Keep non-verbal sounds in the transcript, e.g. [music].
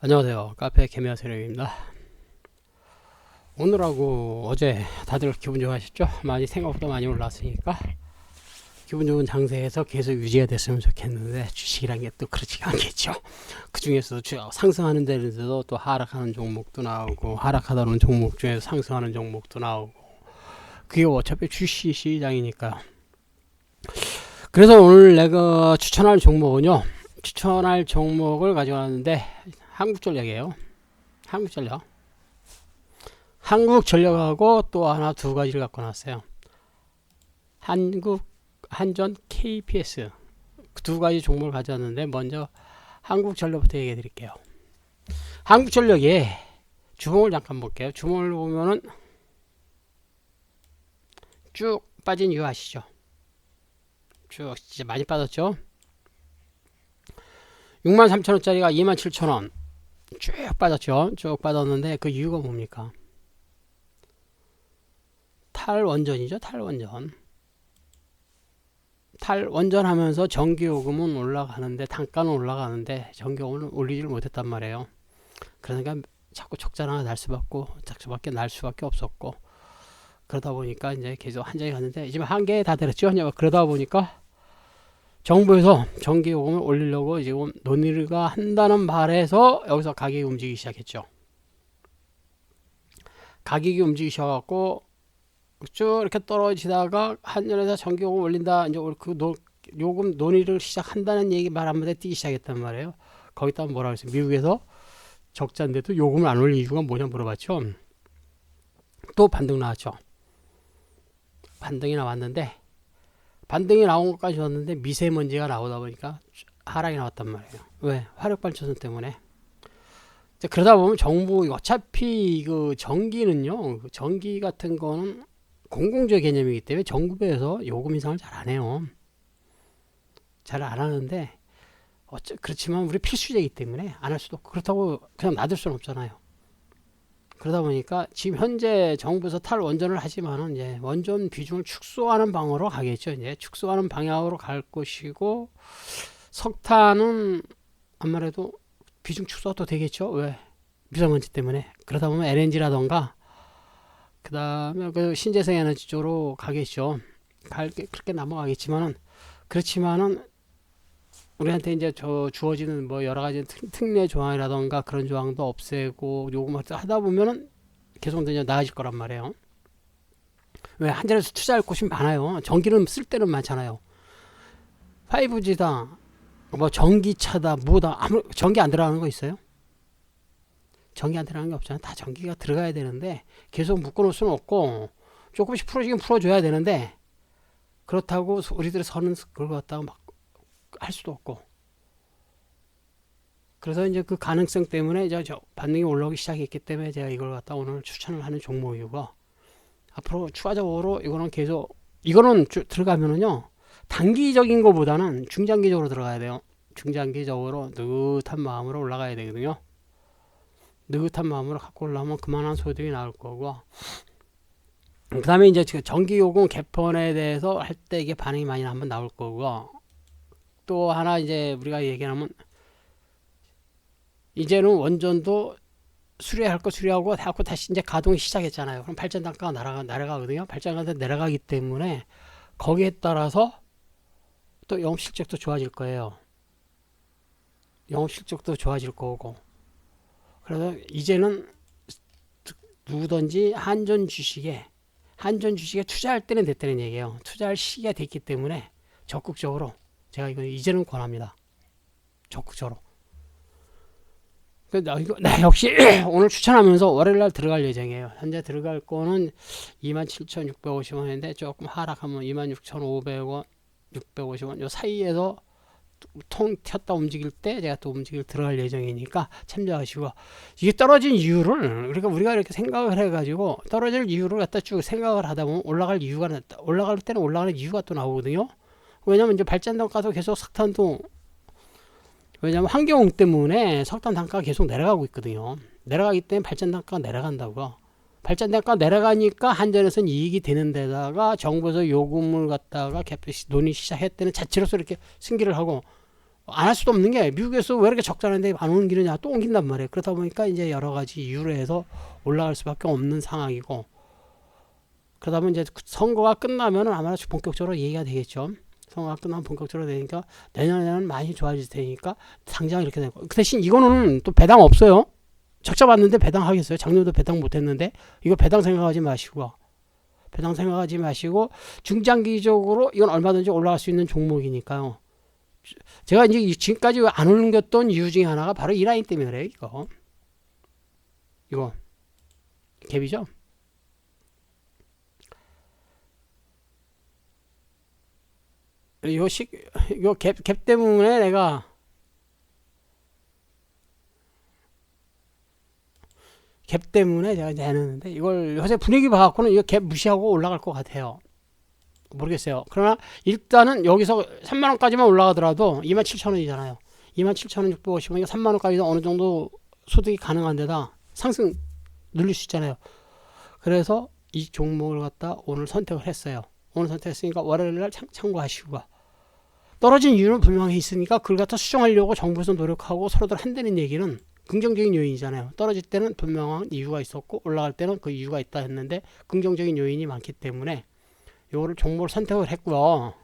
안녕하세요. 카페 개미아세령입니다. 오늘하고 어제 다들 기분 좋아하셨죠? 많이 생각보다 많이 올랐으니까 기분 좋은 장세에서 계속 유지가 됐으면 좋겠는데 주식이란 게 또 그렇지가 않겠죠. 그 중에서도 주- 상승하는 데에서도 또 하락하는 종목도 나오고 하락하다는 종목 중에서 상승하는 종목도 나오고 그게 어차피 주식 시장이니까. 그래서 오늘 내가 추천할 종목은요. 추천할 종목을 가져왔는데 한국전력이에요. 한국전력. 한국전력하고 또 하나 두 가지를 갖고 나왔어요. 한국 한전 KPS 그두 가지 종목을 가져왔는데 먼저 한국전력부터 얘기해 드릴게요. 한국전력이 주봉을 잠깐 볼게요. 주봉을 보면은 쭉 빠진 이유 아시죠? 쭉 진짜 많이 빠졌죠? 63,000원짜리가 27,000원 쭉 빠졌죠. 쭉 빠졌는데 그 이유가 뭡니까? 탈원전이죠. 탈원전. 탈원전 하면서 전기요금은 올라가는데 단가는 올라가는데 전기요금은 올리지를 못했단 말이에요. 그러니까 자꾸 적자나 날 수밖에 수밖에 날 수밖에 없었고 그러다 보니까 이제 계속 한정이 갔는데 지금 한계에 다 되었죠. 그러다 보니까 정부에서 전기 요금을 올리려고 지금 논의를 한다는 바에서 여기서 가격이 움직이기 시작했죠. 가격이 움직이기 시작하고 쭉 이렇게 떨어지다가 한전에서 전기 요금 올린다 이제 그 노, 요금 논의를 시작한다는 얘기 말 한마디 뛰기 시작했단 말이에요. 거기다 뭐라 그랬어요? 미국에서 적자인데도 요금을 안 올린 이유가 뭐냐 물어봤죠. 또 반등 나왔죠. 반등이 나왔는데 반등이 나온 것까지 왔는데 미세먼지가 나오다 보니까 하락이 나왔단 말이에요. 왜? 화력발전소 때문에. 그러다 보면 정부 어차피 그 전기는요, 그 전기 같은 거는 공공재 개념이기 때문에 정부에서 요금 인상을 잘 안 해요. 잘 안 하는데 어쩌 그렇지만 우리 필수제이기 때문에 안 할 수도 그렇다고 그냥 놔둘 수는 없잖아요. 그러다 보니까 지금 현재 정부에서 탈원전을 하지만은 이제 원전 비중을 축소하는 방향으로 가겠죠. 이제 축소하는 방향으로 갈 것이고 석탄은 아무래도 비중 축소도 되겠죠. 왜? 미세먼지 때문에. 그러다 보면 LNG라던가 그다음에 그 신재생 에너지 쪽으로 가겠죠. 갈 그렇게 넘어가겠지만은 그렇지만은 우리한테 이제 저 주어지는 뭐 여러 가지 특, 특례 조항이라던가 그런 조항도 없애고 요금을 하다 보면은 계속 이제 나아질 거란 말이에요. 왜 한전에서 투자할 곳이 많아요. 전기는 쓸 때는 많잖아요. 5G다, 뭐 전기차다, 뭐다 아무 전기 안 들어가는 거 있어요? 전기 안 들어가는 게 없잖아요. 다 전기가 들어가야 되는데 계속 묶어놓을 수는 없고 조금씩 풀어지긴 풀어줘야 되는데 그렇다고 우리들이 서는 그걸 갖다가 막 할 수도 없고. 그래서 이제 그 가능성 때문에 이제 저 반등이 올라오기 시작했기 때문에 제가 이걸 갖다 오늘 추천을 하는 종목이고 앞으로 추가적으로 이거는 계속 이거는 주, 들어가면은요 단기적인 것보다는 중장기적으로 들어가야 돼요. 중장기적으로 느긋한 마음으로 올라가야 되거든요. 느긋한 마음으로 갖고 올라오면 그만한 소득이 나올 거고. 그 다음에 이제 전기요금 개편에 대해서 할 때 이게 반응이 많이 한번 나올 거고 또 하나 이제 우리가 얘기하면 이제는 원전도 수리할 거 수리하고 하고 다시 이제 가동이 시작했잖아요. 그럼 발전 단가가 날아가 날아가거든요. 발전 단가 내려가기 때문에 거기에 따라서 또 영업 실적도 좋아질 거예요. 영업 실적도 좋아질 거고. 그래서 이제는 누구든지 한전 주식에 한전 주식에 투자할 때는 됐다는 얘기예요. 투자할 시기가 됐기 때문에 적극적으로 제가 이거 이제는 권합니다. 적극적으로. 그나 이거 나 역시 [clears throat] 오늘 추천하면서 월요일 날 들어갈 예정이에요. 현재 들어갈 거는 27,650원인데 조금 하락하면 26,500원, 650원 요 사이에서 통 튀었다 움직일 때 제가 또 움직일 들어갈 예정이니까 참조하시고 이게 떨어진 이유를 그러니까 우리가 이렇게 생각을 해가지고 떨어질 이유를 갖다 쭉 생각을 하다 보면 올라갈 이유가 나- 올라갈 때는 올라가는 이유가 또 나오거든요. 왜냐면 이제 발전 단가도 계속 석탄도 왜냐면 환경 때문에 석탄 단가가 계속 내려가고 있거든요. 내려가기 때문에 발전 단가가 내려간다고요. 발전 단가가 내려가니까 한전에서는 이익이 되는 데다가 정부에서 요금을 갖다가 개표 시- 논의 시작했다는 자체로서 이렇게 승기를 하고 안 할 수도 없는 게 미국에서 왜 이렇게 적자는데 안 옮기느냐 또 옮긴단 말이에요. 그러다 보니까 이제 여러 가지 이유로 해서 올라갈 수밖에 없는 상황이고 그러다 보면 이제 선거가 끝나면 아마 본격적으로 얘기가 되겠죠. 선거가 끝나면 본격적으로 되니까 내년에는 많이 좋아질 테니까 당장 이렇게 되고 그 대신 이거는 또 배당 없어요. 적자 받는데 배당 하겠어요. 작년도 배당 못했는데 이거 배당 생각하지 마시고 배당 생각하지 마시고 중장기적으로 이건 얼마든지 올라갈 수 있는 종목이니까요. 제가 이제 지금까지 안 올렸던 이유 중에 하나가 바로 이 라인 때문에 그래요. 이거 이거 갭이죠. 요 식, 요 갭, 갭 때문에 내가 갭 때문에 제가 내는데 이걸 요새 분위기 봐갖고는 이거 갭 무시하고 올라갈 것 같아요. 모르겠어요. 그러나 일단은 여기서 3만 원까지만 올라가더라도 2만 7천 원이잖아요. 2만 7천 원 650원 이거 3만 원까지도 어느 정도 소득이 가능한 데다 상승 늘릴 수 있잖아요. 그래서 이 종목을 갖다 오늘 선택을 했어요. 오늘 선택했으니까 월요일 날 참, 참고하시고 떨어진 이유는 분명히 있으니까 그걸 갖다 수정하려고 정부에서 노력하고 서로들 한다는 얘기는 긍정적인 요인이잖아요. 떨어질 때는 분명한 이유가 있었고 올라갈 때는 그 이유가 있다 했는데 긍정적인 요인이 많기 때문에 요거를 종목을 선택을 했고요.